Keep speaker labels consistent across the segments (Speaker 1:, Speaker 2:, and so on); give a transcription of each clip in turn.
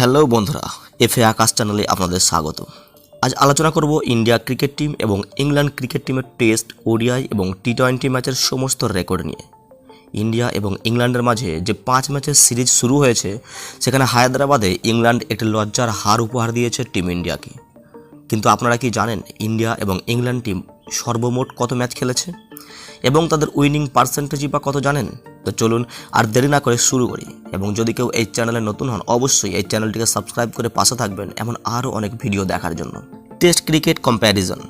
Speaker 1: Hello বন্ধুরা, FA আকাশ চ্যানেলে আপনাদের স্বাগত আজ আলোচনা করব ইন্ডিয়া ক্রিকেট টিম এবং ইংল্যান্ড ক্রিকেট টিমের টেস্ট, ওডিআই এবং টি টোয়েন্টি ম্যাচের সমস্ত রেকর্ড নিয়ে। ইন্ডিয়া এবং ইংল্যান্ডের মাঝে যে পাঁচ ম্যাচের সিরিজ শুরু হয়েছে, সেখানে হায়দ্রাবাদে ইংল্যান্ড একটি লজ্জার হার উপহার দিয়েছে টিম ইন্ডিয়াকে। কিন্তু আপনারা কি জানেন ইন্ডিয়া এবং ইংল্যান্ড টিম সর্বমোট কত ম্যাচ খেলেছে? এবং তাদের উইনিং পার্সেন্টেজই বা কত জানেন? তো চলুন আর দেরি না করে শুরু করি। এবং যদি কেউ এই চ্যানেলে নতুন হন, অবশ্যই এই চ্যানেলটিকে সাবস্ক্রাইব করে পাশে থাকবেন এমন আরও অনেক ভিডিও দেখার জন্য। Test cricket comparison.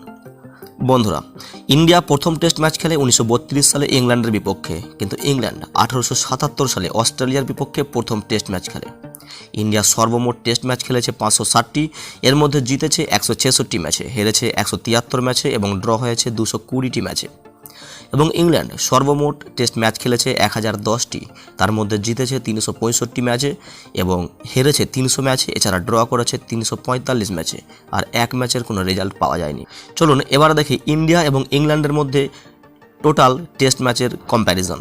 Speaker 1: বন্ধুরা, ইন্ডিয়া প্রথম টেস্ট ম্যাচ খেলে উনিশশো বত্রিশ সালে ইংল্যান্ডের বিপক্ষে, কিন্তু ইংল্যান্ড আঠারোশো সাতাত্তর সালে অস্ট্রেলিয়ার বিপক্ষে প্রথম টেস্ট ম্যাচ খেলে। ইন্ডিয়া সর্বমোট টেস্ট ম্যাচ খেলেছে পাঁচশো ষাটটি, এর মধ্যে জিতেছে একশো ছেষট্টি ম্যাচে, হেরেছে একশো তিয়াত্তর ম্যাচে এবং ড্র হয়েছে দুশো কুড়িটি ম্যাচে। এবং ইংল্যান্ড সর্বমোট টেস্ট ম্যাচ খেলেছে এক হাজার দশটি। তার মধ্যে জিতেছে তিনশো পঁয়ষট্টি ম্যাচে এবং হেরেছে তিনশো ম্যাচে, এছাড়া ড্র করেছে তিনশো পঁয়তাল্লিশ ম্যাচে। আর এক ম্যাচের কোনো রেজাল্ট পাওয়া যায়নি। চলুন এবার দেখি ইন্ডিয়া এবং ইংল্যান্ডের মধ্যে টোটাল টেস্ট ম্যাচের কম্প্যারিজন।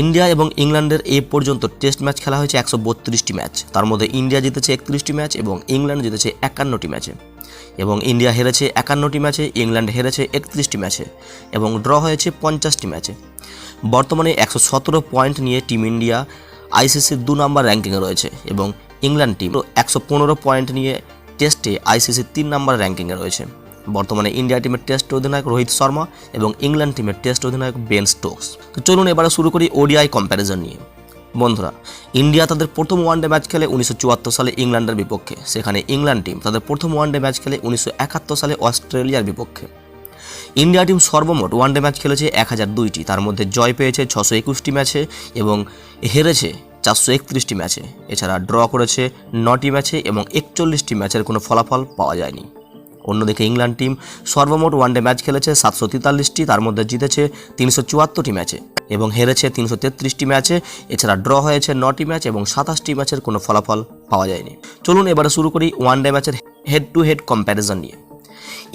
Speaker 1: ইন্ডিয়া এবং ইংল্যান্ডের এ পর্যন্ত টেস্ট ম্যাচ খেলা হয়েছে একশো বত্রিশটি ম্যাচ। তার মধ্যে ইন্ডিয়া জিতেছে একত্রিশটি ম্যাচ এবং ইংল্যান্ড জিতেছে একান্নটি ম্যাচে। এবং ইন্ডিয়া হেরেছে একান্নটি ম্যাচে, ইংল্যান্ড হেরেছে একত্রিশটি ম্যাচে এবং ড্র হয়েছে পঞ্চাশটি ম্যাচে। বর্তমানে একশো সতেরো পয়েন্ট নিয়ে টিম ইন্ডিয়া আইসিসির দু নম্বর র্যাঙ্কিংয়ে রয়েছে এবং ইংল্যান্ড টিম একশো পনেরো পয়েন্ট নিয়ে টেস্টে আইসিসির তিন নম্বর র্যাঙ্কিংয়ে রয়েছে। বর্তমানে ইন্ডিয়া টিমের টেস্ট অধিনায়ক রোহিত শর্মা এবং ইংল্যান্ড টিমের টেস্ট অধিনায়ক বেন স্টোকস। তো চলুন এবারে শুরু করি ওডিআই কম্প্যারিজন নিয়ে। বন্ধুরা, ইন্ডিয়া তাদের প্রথম ওয়ানডে ম্যাচ খেলে উনিশশো চুয়াত্তর সালে ইংল্যান্ডের বিপক্ষে। সেখানে ইংল্যান্ড টিম তাদের প্রথম ওয়ানডে ম্যাচ খেলে উনিশশো একাত্তর সালে অস্ট্রেলিয়ার বিপক্ষে। ইন্ডিয়া টিম সর্বমোট ওয়ানডে ম্যাচ খেলেছে এক হাজার দুইটি। তার মধ্যে জয় পেয়েছে ছশো একুশটি ম্যাচে এবং হেরেছে চারশো একত্রিশটি ম্যাচে। এছাড়া ড্র করেছে নটি ম্যাচে এবং একচল্লিশটি ম্যাচের কোনো ফলাফল পাওয়া যায়নি। অন্যদিকে ইংল্যান্ড টিম সর্বমোট ওয়ানডে ম্যাচ খেলেছে সাতশো তেতাল্লিশটি, তার মধ্যে জিতেছে তিনশো চুয়াত্তরটি ম্যাচে এবং হেরেছে তিনশো তেত্রিশটি ম্যাচে। এছাড়া ড্র হয়েছে নটি ম্যাচ এবং সাতাশটি ম্যাচের কোনো ফলাফল পাওয়া যায়নি। চলুন এবারে শুরু করি ওয়ানডে ম্যাচের হেড টু হেড কম্প্যারিজন নিয়ে।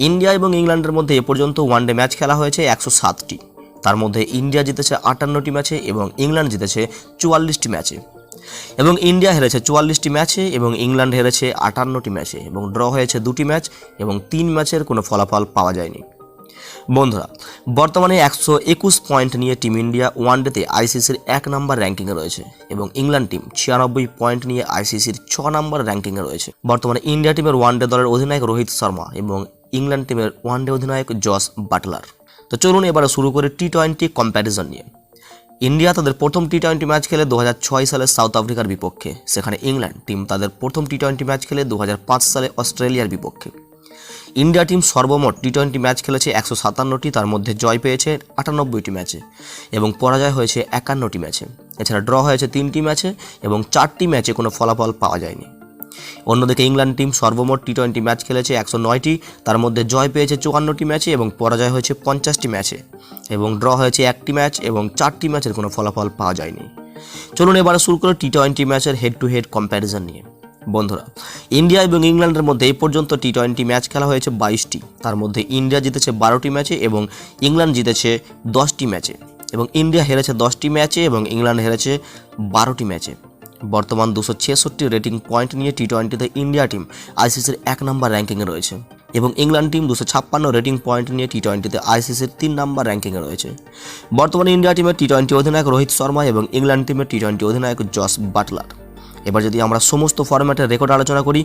Speaker 1: ইন্ডিয়া এবং ইংল্যান্ডের মধ্যে এ পর্যন্ত ওয়ানডে ম্যাচ খেলা হয়েছে একশো সাতটি। তার মধ্যে ইন্ডিয়া জিতেছে আটান্নটি ম্যাচে এবং ইংল্যান্ড জিতেছে চুয়াল্লিশটি ম্যাচে। এবং ইন্ডিয়া হেরেছে চুয়াল্লিশটি ম্যাচে এবং ইংল্যান্ড হেরেছে আটান্নটি ম্যাচে এবং ড্র হয়েছে দুটি ম্যাচ এবং তিন ম্যাচের কোনো ফলাফল পাওয়া যায়নি। বন্ধুরা, বর্তমানে একশো একুশ পয়েন্ট নিয়ে টিম ইন্ডিয়া ওয়ানডেতে আইসিসির এক নম্বর র্যাঙ্কিংয়ে রয়েছে এবং ইংল্যান্ড টিম ছিয়ানব্বই পয়েন্ট নিয়ে আইসিসির ছ নম্বর র্যাঙ্কিংয়ে রয়েছে। বর্তমানে ইন্ডিয়া টিমের ওয়ানডে দলের অধিনায়ক রোহিত শর্মা এবং ইংল্যান্ড টিমের ওয়ানডে অধিনায়ক জস বাটলার। তো চলুন এবারে শুরু করে টি টোয়েন্টি কম্প্যারিজন নিয়ে। ইন্ডিয়া তাদের প্রথম টি টোয়েন্টি ম্যাচ খেলে দু হাজার ছয় সালে সাউথ আফ্রিকার বিপক্ষে। সেখানে ইংল্যান্ড টিম তাদের প্রথম টি টোয়েন্টি ম্যাচ খেলে দু হাজার পাঁচ সালে অস্ট্রেলিয়ার বিপক্ষে। ইন্ডিয়া টিম সর্বমোট টি টোয়েন্টি ম্যাচ খেলেছে একশো সাতান্নটি, তার মধ্যে জয় পেয়েছে আটানব্বইটি ম্যাচে এবং পরাজয় হয়েছে একান্নটি ম্যাচে। এছাড়া ড্র হয়েছে তিনটি ম্যাচে এবং চারটি ম্যাচে কোনো ফলাফল পাওয়া যায়নি। অন্যদিকে ইংল্যান্ড টিম সর্বমোট টি টোয়েন্টি ম্যাচ খেলেছে একশো নয়টি, তার মধ্যে জয় পেয়েছে চুয়ান্নটি ম্যাচে এবং পরাজয় হয়েছে পঞ্চাশটি ম্যাচে। এবং ড্র হয়েছে একটি ম্যাচ এবং চারটি ম্যাচের কোনো ফলাফল পাওয়া যায়নি। চলুন এবারে শুরু করে টি টোয়েন্টি ম্যাচের হেড টু হেড কম্প্যারিজন নিয়ে। বন্ধুরা, ইন্ডিয়া এবং ইংল্যান্ডের মধ্যে এই পর্যন্ত টি টোয়েন্টি ম্যাচ খেলা হয়েছে বাইশটি। তার মধ্যে ইন্ডিয়া জিতেছে বারোটি ম্যাচে এবং ইংল্যান্ড জিতেছে দশটি ম্যাচে। এবং ইন্ডিয়া হেরেছে দশটি ম্যাচে এবং ইংল্যান্ড হেরেছে বারোটি ম্যাচে। বর্তমান দুশো ছেষট্টি রেটিং পয়েন্ট নিয়ে টি টোয়েন্টিতে ইন্ডিয়া টিম আইসিসির এক নম্বর র্যাঙ্কিংয়ে রয়েছে। এবং ইংল্যান্ড টিম দুশো ছাপ্পান্ন রেটিং পয়েন্ট নিয়ে টি টোয়েন্টিতে আইসিসির তিন নম্বর র্যাঙ্কিংয়ে রয়েছে। বর্তমানে ইন্ডিয়া টিমের টি টোয়েন্টি অধিনায়ক রোহিত শর্মা এবং ইংল্যান্ড টিমের টি টোয়েন্টি অধিনায়ক জস বাটলার। এবার যদি আমরা সমস্ত ফরম্যাটের রেকর্ড আলোচনা করি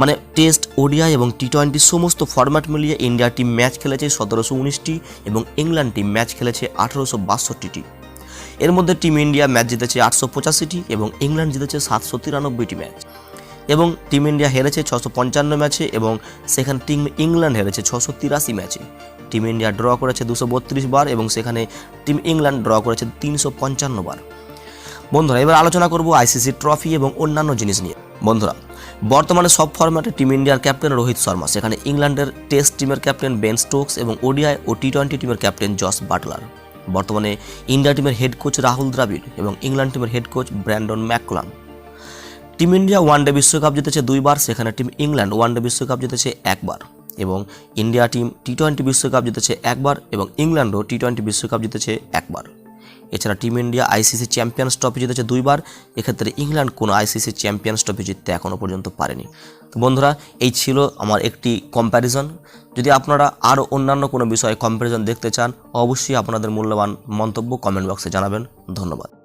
Speaker 1: মানে টেস্ট, ওডিআই এবং টি টোয়েন্টি সমস্ত ফরম্যাট মিলিয়ে ইন্ডিয়া টিম ম্যাচ খেলেছে সতেরোশো উনিশটি এবং ইংল্যান্ড টিম ম্যাচ খেলেছে আঠেরোশো বাষট্টিটি এর মধ্যে টিম ইন্ডিয়া ম্যাচ জিতেছে আটশো পঁচাশিটি এবং ইংল্যান্ড জিতেছে সাতশো তিরানব্বইটি ম্যাচ এবং টিম ইন্ডিয়া হেরেছে ছশো পঞ্চান্ন ম্যাচে এবং সেখানে টিম ইংল্যান্ড হেরেছে ছশো তিরাশি ম্যাচে টিম ইন্ডিয়া ড্র করেছে দুশো বত্রিশ বার এবং সেখানে টিম ইংল্যান্ড ড্র করেছে তিনশো পঞ্চান্ন বার। বন্ধুরা, এবার আলোচনা করব আইসিসি ট্রফি এবং অন্যান্য জিনিস নিয়ে। বন্ধুরা, বর্তমানে সব ফরম্যাটে টিম ইন্ডিয়ার ক্যাপ্টেন রোহিত শর্মা, সেখানে ইংল্যান্ডের টেস্ট টিমের ক্যাপ্টেন বেন স্টোকস এবং ওডিআই ও টি টোয়েন্টি টিমের ক্যাপ্টেন জস বাটলার বর্তমানে ইন্ডিয়া টিমের হেড কোচ রাহুল দ্রাবিড় এবং ইংল্যান্ড টিমের head coach Brendon McCullum. Team India one day বিশ্বকাপ জিতেছে দুইবার, সেখানে টিম ইংল্যান্ড ওয়ানডে বিশ্বকাপ জিতেছে একবার। এবং ইন্ডিয়া টিম টি টোয়েন্টি বিশ্বকাপ জিতেছে একবার এবং ইংল্যান্ডও টি টোয়েন্টি বিশ্বকাপ জিতেছে একবার। এছাড়া team India ICC Champions Trophy জিতেছে দুইবার, এক্ষেত্রে ইংল্যান্ড কোনো আইসিসি চ্যাম্পিয়ন্স ট্রফি জিততে এখনও পর্যন্ত পারেনি। তো বন্ধুরা, এই ছিল আমার একটি কম্প্যারিজন যদি আপনারা আরও অন্যান্য কোনো বিষয়ে কম্প্যারিজন দেখতে চান, অবশ্যই আপনাদের মূল্যবান মন্তব্য কমেন্ট বক্সে জানাবেন। ধন্যবাদ।